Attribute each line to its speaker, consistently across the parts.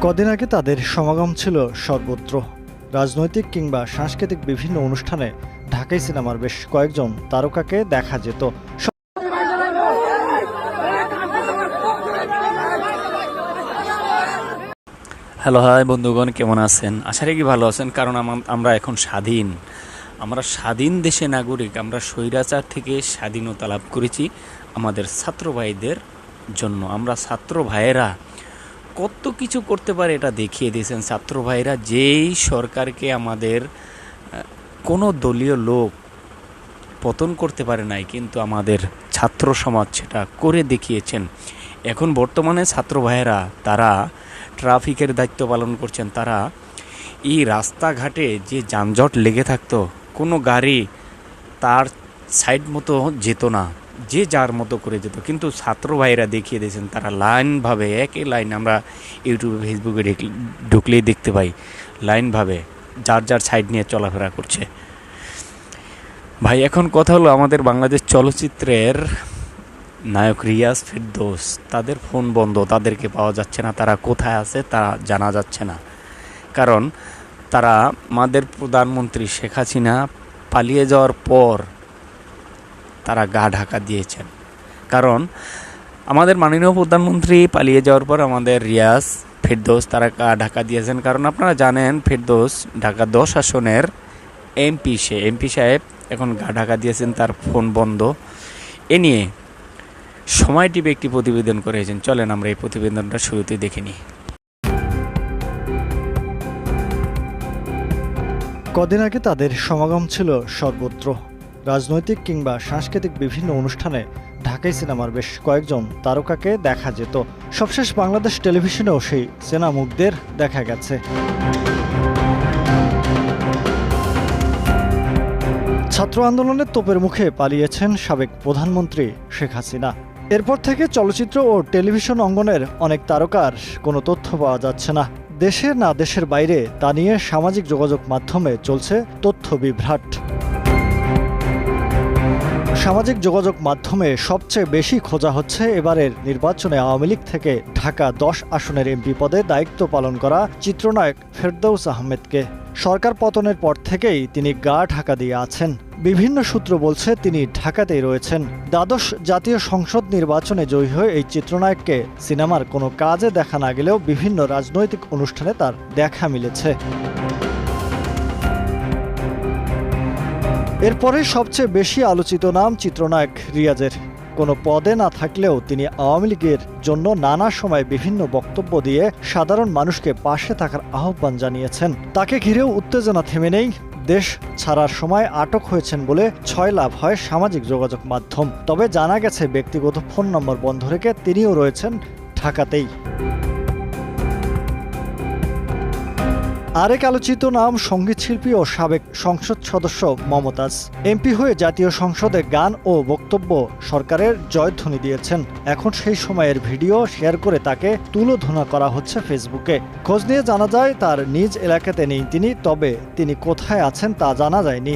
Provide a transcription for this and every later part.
Speaker 1: কদিন আগে তাদের সমাগম ছিল সর্বত্র। রাজনৈতিক কিংবা সাংস্কৃতিক বিভিন্ন অনুষ্ঠানে ঢাকাই সিনেমার বেশ কয়েকজন তারকাকে দেখা যেত।
Speaker 2: হ্যালো, হাই বন্ধুগণ, কেমন আছেন? আশা রাখি ভালো আছেন, কারণ আম- আমরা এখন স্বাধীন। আমরা স্বাধীন দেশে নাগরিক, আমরা স্বৈরাচার থেকে স্বাধীনতা লাভ করেছি আমাদের ছাত্র ভাইদের জন্য। আমরা ছাত্র ভাইয়েরা কত কিছু করতে পারে এটা দেখিয়ে দিয়েছেন ছাত্র ভাইরা। যেই সরকারকে আমাদের কোনো দলীয় লোক পতন করতে পারে নাই, কিন্তু আমাদের ছাত্র সমাজ সেটা করে দেখিয়েছেন। এখন বর্তমানে ছাত্র ভাইয়েরা, তারা ট্রাফিকের দায়িত্ব পালন করছেন। তারা এই রাস্তাঘাটে যে যানজট লেগে থাকতো, কোনো গাড়ি তার সাইড মতো যেত না। যে যার মতো করে যেত, কিন্তু ছাত্র ভাইরা দেখিয়ে দিয়েছেন, তারা লাইনভাবে একই লাইন আমরা ইউটিউবে, ফেসবুকে ঢুকলে- ঢুকলেই দেখতে পাই, লাইনভাবে যার যার সাইড নিয়ে চলাফেরা করছে। ভাই, এখন কথা হলো আমাদের বাংলাদেশ চলচ্চিত্রের নায়ক রিয়াজ ফিরদৌস। তাদের ফোন বন্ধ, তাদেরকে পাওয়া যাচ্ছে না, তারা কোথায় আছে তা জানা যাচ্ছে না। কারণ তারা আমাদের প্রধানমন্ত্রী শেখ হাসিনা পালিয়ে যাওয়ার পর তারা গা ঢাকা দিয়েছেন। কারণ আমাদের মাননীয় প্রধানমন্ত্রী পালিয়ে যাওয়ার পর আমাদের রিয়াজ, ফেরদৌস তারা গা ঢাকা দিয়েছেন। কারণ আপনারা জানেন, ফেরদৌস ঢাকা দশ আসনের এমপি সে, এমপি সাহেব এখন গা ঢাকা দিয়েছেন, তার ফোন বন্ধ। এ নিয়ে সময় টিভি একটি প্রতিবেদন করেছেন। চলেন আমরা এই প্রতিবেদনটা শুরুতে দেখে নিই।
Speaker 1: কদিন আগে তাদের সমাগম ছিল সর্বত্র। রাজনৈতিক কিংবা সাংস্কৃতিক বিভিন্ন অনুষ্ঠানে ঢাকাই সিনেমার বেশ কয়েকজন তারকাকে দেখা যেত। সবশেষ বাংলাদেশ টেলিভিশনেও সেই চেনা মুখদের দেখা গেছে। ছাত্র আন্দোলনের তোপের মুখে পালিয়েছেন সাবেক প্রধানমন্ত্রী শেখ হাসিনা। এরপর থেকে চলচ্চিত্র ও টেলিভিশন অঙ্গনের অনেক তারকার কোনো তথ্য পাওয়া যাচ্ছে না। দেশের না দেশের বাইরে তা নিয়ে সামাজিক যোগাযোগ মাধ্যমে চলছে তথ্য বিভ্রাট। সামাজিক যোগাযোগ মাধ্যমে সবচেয়ে বেশি খোঁজা হচ্ছে এবারের নির্বাচনে আওয়ামী লীগ থেকে ঢাকা দশ আসনের এমপি পদে দায়িত্ব পালন করা চিত্রনায়ক ফেরদৌস আহমেদকে। সরকার পতনের পর থেকেই তিনি গা ঢাকা দিয়ে আছেন। বিভিন্ন সূত্র বলছে তিনি ঢাকাতেই রয়েছেন। দ্বাদশ জাতীয় সংসদ নির্বাচনে জয়ী হয়ে এই চিত্রনায়ককে সিনেমার কোনো কাজে দেখা না গেলেও বিভিন্ন রাজনৈতিক অনুষ্ঠানে তার দেখা মিলেছে। এরপরে সবচেয়ে বেশি আলোচিত নাম চিত্রনায়ক রিয়াজের। কোনো পদে না থাকলেও তিনি আওয়ামী লীগের জন্য নানা সময় বিভিন্ন বক্তব্য দিয়ে সাধারণ মানুষকে পাশে থাকার আহ্বান জানিয়েছেন। তাকে ঘিরেও উত্তেজনা থেমে নেই। দেশ ছাড়ার সময় আটক হয়েছেন বলে ছয় লাভ হয় সামাজিক যোগাযোগ মাধ্যম। তবে জানা গেছে, ব্যক্তিগত ফোন নম্বর বন্ধ রেখে তিনিও রয়েছেন ঢাকাতেই। আরেক আলোচিত নাম সংগীত শিল্পী ও সাবেক সংসদ সদস্য মমতাজ। এমপি হয়ে জাতীয় সংসদে গান ও বক্তব্য সরকারের জয়ধ্বনি দিয়েছেন। এখন সেই সময়ের ভিডিও শেয়ার করে তাকে তুলোধনা করা হচ্ছে ফেসবুকে। খোঁজ নিয়ে জানা যায়, তার নিজ এলাকাতে নেই তিনি, তবে তিনি কোথায় আছেন তা জানা যায়নি।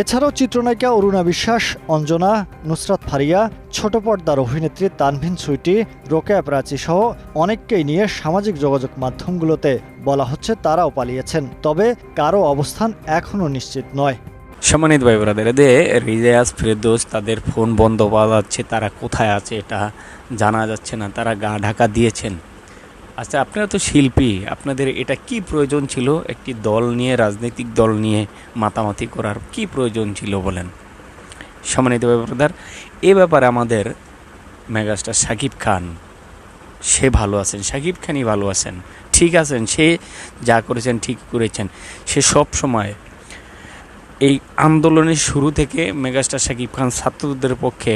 Speaker 1: এছাড়াও চিত্রনায়িকা অরুণা বিশ্বাস, অঞ্জনা, নুসরাত ফারিয়া, ছোট পর্দার অভিনেত্রী তানভিন সুইটি, রোকেয়া প্রাচী সহ অনেককেই নিয়ে সামাজিক যোগাযোগ মাধ্যমগুলোতে বলা হচ্ছে তারাও পালিয়েছেন। তবে কারও অবস্থান এখনও নিশ্চিত নয়।
Speaker 2: সম্মানিত ভাই ব্রাদার এদের রিয়াজ ফেরদৌস, তাদের ফোন বন্ধ পাওয়া যাচ্ছে, তারা কোথায় আছে এটা জানা যাচ্ছে না, তারা গা ঢাকা দিয়েছেন। আচ্ছা আপনারা তো শিল্পী, আপনাদের এটা কি প্রয়োজন ছিল? একটি দল নিয়ে, রাজনৈতিক দল নিয়ে মাতামাতি করার কি প্রয়োজন ছিল বলেন? সম্মানিত ভাই ব্রাদার এ ব্যাপারে আমাদের মেগাস্টার শাকিব খান, সে ভালো আছেন শাকিব খানই ভালো আছেন, ঠিক আছেন, সে যা করেছেন, ঠিক করেছেন, সে সব সময় এই আন্দোলনের শুরু থেকে মেগাস্টার শাকিব খান ছাত্রদের পক্ষে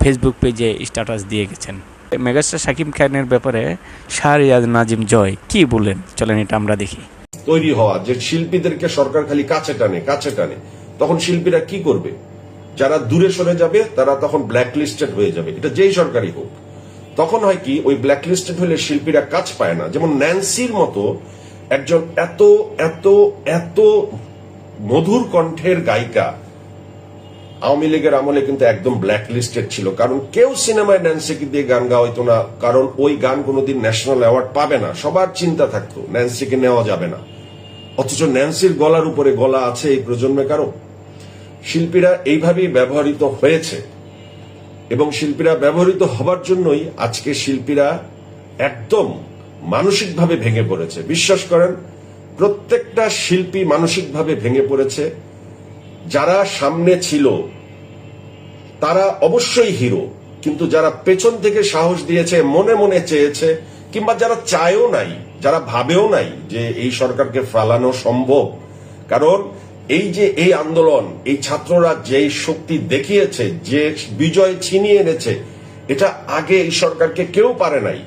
Speaker 2: ফেসবুক পেজে স্ট্যাটাস দিয়ে গেছেন। মেগাস্টার শাকিব খানের ব্যাপারে শাহরিয়াজ নাজিম জয় কি বললেন চলেন এটা আমরা দেখি।
Speaker 3: তৈরি হওয়া যে শিল্পীদেরকে সরকার খালি কাছে টানে কাছে টানে, তখন শিল্পীরা কি করবে? যারা দূরে সরে যাবে, তারা তখন ব্ল্যাক লিস্টেড হয়ে যাবে। এটা যেই সরকারই হোক। তখন হয় কি, ওই ব্ল্যাক লিস্টেড হলে শিল্পীরা কাজ পায় না। যেমন ন্যান্সির মতো একজন এত এত এত মধুর কণ্ঠের গায়িকা আওয়ামী লীগের আমলে কিন্তু একদম ব্ল্যাক লিস্টেড ছিল। কারণ কেউ সিনেমায় ন্যান্সিকে দিয়ে গান গাওয়াইতো না, কারণ ওই গান কোনোদিন ন্যাশনাল অ্যাওয়ার্ড পাবে না। সবার চিন্তা থাকতো ন্যান্সিকে নেওয়া যাবে না। অথচ ন্যান্সির গলার উপরে গলা আছে এই প্রজন্মে কারও? শিল্পীরা এইভাবেই ব্যবহৃত হয়েছে। এবং শিল্পীরা ব্যবহৃত হবার জন্যই আজকে শিল্পীরা একদম মানসিকভাবে ভেঙে পড়েছে। বিশ্বাস করেন, প্রত্যেকটা শিল্পী মানসিকভাবে ভেঙে পড়েছে। যারা সামনে ছিল, তারা অবশ্যই হিরো। কিন্তু যারা পেছন থেকে সাহস দিয়েছে, মনে মনে চেয়েছে, কিংবা যারা চায়ও নাই, যারা ভাবেও নাই যে এই সরকারকে ফেলানো সম্ভব। কারণ এই যে এই আন্দোলন, এই ছাত্ররা যে শক্তি দেখিয়েছে, যে বিজয় ছিনিয়ে এনেছে, এটা আগে এই সরকারকে কেউ পারে নাই।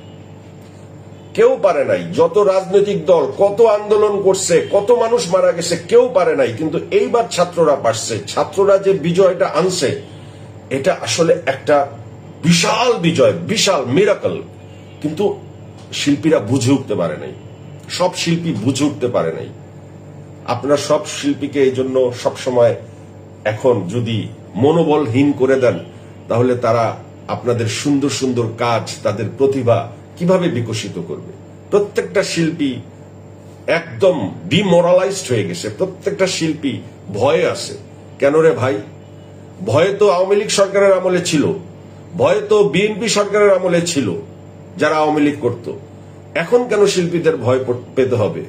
Speaker 3: কেউ পারে নাই। যত রাজনৈতিক দল, কত আন্দোলন করছে, কত মানুষ মারা গেছে, কেউ পারে নাই। কিন্তু এইবার ছাত্ররা পারছে ছাত্ররা যে বিজয়টা আনছে, এটা আসলে একটা বিশাল বিজয়, বিশাল মিরাকল কিন্তু শিল্পীরা বুঝে উঠতে পারে নাই। সব শিল্পী বুঝে উঠতে পারে নাই। আপনারা সব শিল্পীকে এই জন্য সবসময় এখন যদি মনোবলহীন করে দেন, তাহলে তারা আপনাদের সুন্দর সুন্দর কাজ, তাদের প্রতিভা কীভাবে বিকশিত করবে? প্রত্যেকটা শিল্পী একদম ডিমোরালাইজড হয়ে গেছে। প্রত্যেকটা শিল্পী ভয়ে আছে। কেন রে ভাই? ভয়ে তো আওয়ামী লীগ সরকারের আমলে ছিল। ভয়ে তো বিএনপি সরকারের আমলে ছিল, যারা আওয়ামী লীগ করত। এখন কেন শিল্পীদের ভয় পেতে হবে?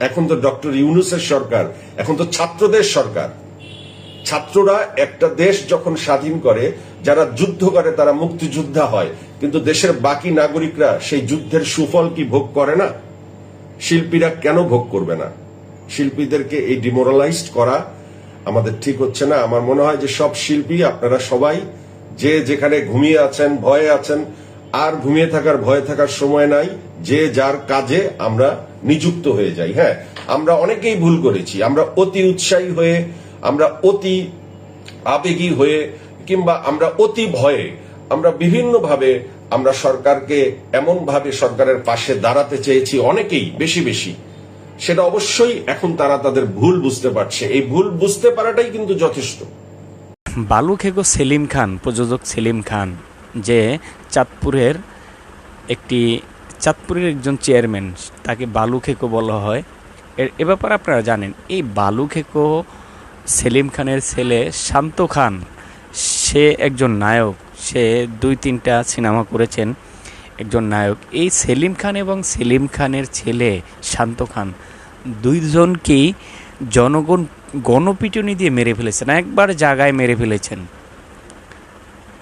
Speaker 3: এখন তো ডক্টর ইউনুসের সরকার, এখন তো ছাত্রদের সরকার। ছাত্ররা একটা দেশ যখন স্বাধীন করে, যারা যুদ্ধ করে, তারা মুক্তিযোদ্ধা হয়। কিন্তু দেশের বাকি নাগরিকরা সেই যুদ্ধের সুফল কি ভোগ করে না? শিল্পীরা কেন ভোগ করবে না? শিল্পীদেরকে এই ডিমোরালাইজড করা আমাদের ঠিক হচ্ছে না। আমার মনে হয় যে সব শিল্পী, আপনারা সবাই যে যেখানে ঘুমিয়ে আছেন, ভয়ে আছেন, আর ঘুমিয়ে থাকার, ভয়ে থাকার সময় নাই, যে যার কাজে আমরা নিযুক্ত হয়ে যাই। হ্যাঁ আমরা অনেকেই ভুল করেছি। আমরা অতি উৎসাহী হয়ে, আমরা অতি আবেগী হয়ে, কিংবা আমরা অতি ভয়ে, আমরা বিভিন্নভাবে আমরা সরকারকে এমন ভাবে সরকারের পাশে দাঁড়াতে চেয়েছি অনেকেই, বেশি বেশি। সেটা অবশ্যই এখন তারা তাদের ভুল বুঝতে পারছে। এই ভুল বুঝতে পারাটাই কিন্তু যথেষ্ট।
Speaker 2: বালু খেকো সেলিম খান, প্রযোজক সেলিম খান, যে চাঁদপুরের একটি, চাঁদপুরের একজন চেয়ারম্যান, তাকে বালু খেকো বলা হয়। এর, এ ব্যাপারে আপনারা জানেন, এই বালু খেকো সেলিম খানের ছেলে শান্ত খান, সে একজন নায়ক। সে দুই তিনটা সিনেমা করেছেন একজন নায়ক। এই সেলিম খান এবং সেলিম খানের ছেলে শান্ত খান দুইজনকেই জনগণ গণপিটুনি দিয়ে মেরে ফেলেছেন? একবার জায়গায় মেরে ফেলেছেন।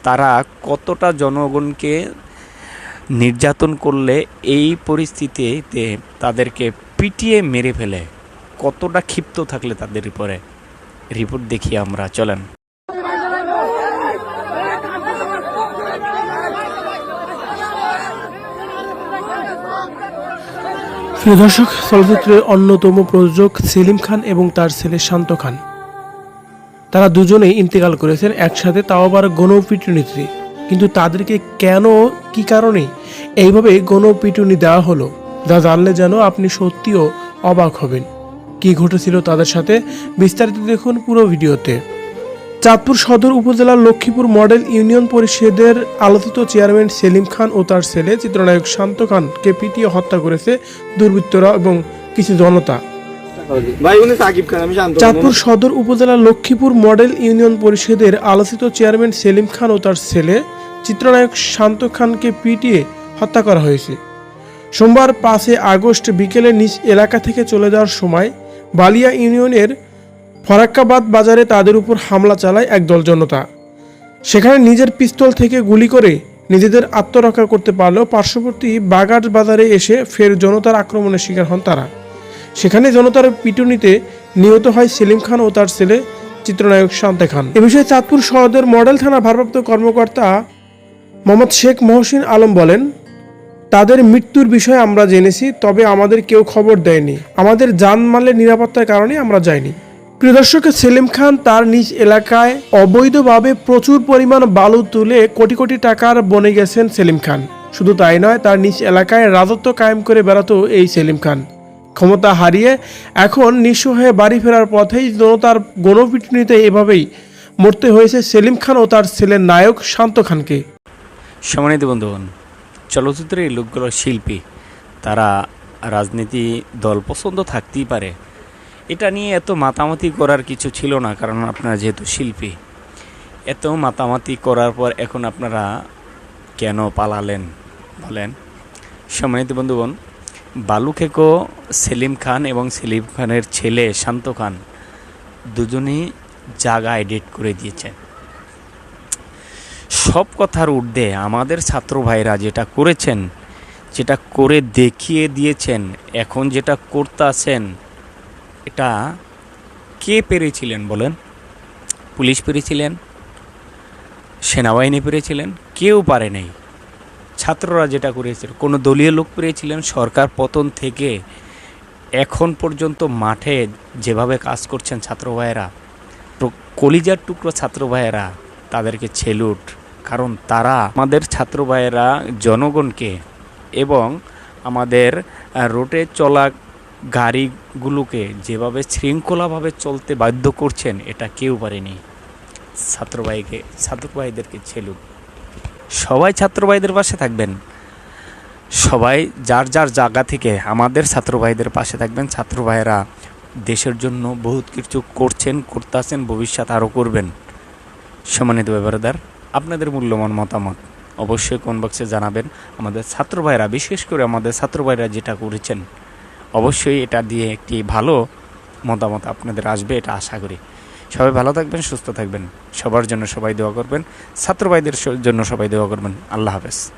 Speaker 2: তারা কতটা জনগণকে নির্যাতন করলে এই পরিস্থিতিতে তাদেরকে পিটিয়ে মেরে ফেলে? কতটা ক্ষিপ্ত থাকলে তাদের উপরে? রিপোর্ট দেখি আমরা, চলেন।
Speaker 4: প্রিয় দর্শক, চলচ্চিত্রের অন্যতম প্রযোজক সেলিম খান এবং তার ছেলে শান্ত খান। তারা দুজনেই ইন্তেকাল করেছেন একসাথে তাও আবার গণপিটুনিতে। কিন্তু তাদেরকে কেন, কি কারণে এইভাবে গণপিটুনি দেওয়া হলো যা জানলে যেন আপনি সত্যিও অবাক হবেন। কি ঘটেছিল তাদের সাথে, বিস্তারিত দেখুন পুরো ভিডিওতে। চাঁদপুর সদর উপজেলার লক্ষ্মীপুর মডেল ইউনিয়ন পরিষদের আলোচিত চেয়ারম্যান সেলিম খান ও তার ছেলে চিত্রনায়ক শান্ত খানকে পিটিয়ে হত্যা করেছে দুর্বৃত্তরা এবং কিছু জনতা। চাঁদপুর সদর উপজেলার লক্ষ্মীপুর মডেল ইউনিয়ন পরিষদের আলোচিত চেয়ারম্যান সেলিম খান ও তার ছেলে চিত্রনায়ক শান্ত খানকে পিটিয়ে হত্যা করা হয়েছে। সোমবার পাঁচে আগস্ট বিকেলে নিজ এলাকা থেকে চলে যাওয়ার সময় বালিয়া ইউনিয়নের ফরাক্কাবাদ বাজারে তাদের উপর হামলা চালায় একদল জনতা সেখানে নিজের পিস্তল থেকে গুলি করে নিজেদের আত্মরক্ষা করতে পারলেও পার্শ্ববর্তী বাগাট বাজারে এসে ফের জনতার আক্রমণের শিকার হন তারা। সেখানে জনতার পিটুনিতে নিহত হয় সেলিম খান ও তার ছেলে চিত্রনায়ক শান্তে খান। এ বিষয়ে চাঁদপুর শহরের মডেল থানার ভারপ্রাপ্ত কর্মকর্তা মোহাম্মদ শেখ মহসিন আলম বলেন, তাদের মৃত্যুর বিষয়ে আমরা জেনেছি, তবে আমাদের কেউ খবর দেয়নি। আমাদের জানমালের নিরাপত্তার কারণে আমরা যাইনি। প্রিয় দর্শক সেলিম খান তার নিজ এলাকায় অবৈধভাবে প্রচুর পরিমাণ বালু তুলে কোটি কোটি টাকার বনে গেছেন সেলিম খান। শুধু তাই নয়, তার নিজ এলাকায় রাজত্ব কায়েম করে বেড়াতো এই সেলিম খান। ক্ষমতা হারিয়ে এখন নিঃস্ব হয়ে বাড়ি ফেরার পথেই জনতার গণপিটুনিতে এভাবেই মরতে হয়েছে সেলিম খান ও তার ছেলের নায়ক শান্ত খানকে।
Speaker 2: সম্মানিত বন্ধুগণ, চলচ্চিত্রের লোকগুলো শিল্পী, তারা রাজনীতি দল পছন্দ থাকতেই পারে এটা নিয়ে এত মাতামাতি করার কিছু ছিল না, কারণ আপনারা যেহেতু শিল্পী। এত মাতামাতি করার পর এখন আপনারা কেন পালালেন, বলেন? সম্মানিত বন্ধুগণ, বালু খেকো, সেলিম খান এবং সেলিম খানের ছেলে শান্ত খান দুজনেই জায়গা এডিট করে দিয়েছেন। সব কথার ঊর্ধ্বে আমাদের ছাত্র ভাইরা যেটা করেছেন, যেটা করে দেখিয়ে দিয়েছেন, এখন যেটা করতেছেন এটা কে পেরেছিলেন বলেন? পুলিশ পেরেছিলেন? সেনাবাহিনী পেরেছিলেন? কেউ পারে নাই। ছাত্ররা যেটা করেছিল, কোনো দলীয় লোক পেরেছিলেন? সরকার পতন থেকে এখন পর্যন্ত মাঠে যেভাবে কাজ করছেন ছাত্র ভাইয়েরা কলিজার টুকরো ছাত্র ভাইয়েরা, তাদেরকে ছেলুট। কারণ তারা আমাদের ছাত্র ভাইয়েরা, জনগণকে এবং আমাদের রোডে চলা গাড়িগুলোকে যেভাবে শৃঙ্খলাভাবে চলতে বাধ্য করছেন, এটা কেউ পারেনি। ছাত্র ভাইকে ছেলুক। সবাই ছাত্র ভাইদের পাশে থাকবেন। সবাই যার যার জায়গা থেকে আমাদের ছাত্র ভাইদের পাশে থাকবেন। ছাত্র ভাইয়েরা দেশের জন্য বহুত কিছু করছেন, করতেছেন, ভবিষ্যৎ আরও করবেন। সম্মানিত ব্যাপারদার আপনাদের মূল্যবান মতামত অবশ্যই কোন বক্সে জানাবেন। আমাদের ছাত্র ভাইরা বিশেষ করে আমাদের ছাত্র ভাইরা যেটা করেছেন অবশ্যই এটা দিয়ে একটি ভালো মতামত আপনাদের আসবে, এটা আশা করি। সবাই ভালো থাকবেন, সুস্থ থাকবেন। সবার জন্য সবাই দোয়া করবেন। ছাত্র ভাইদের জন্য সবাই দোয়া করবেন। আল্লাহ হাফেজ।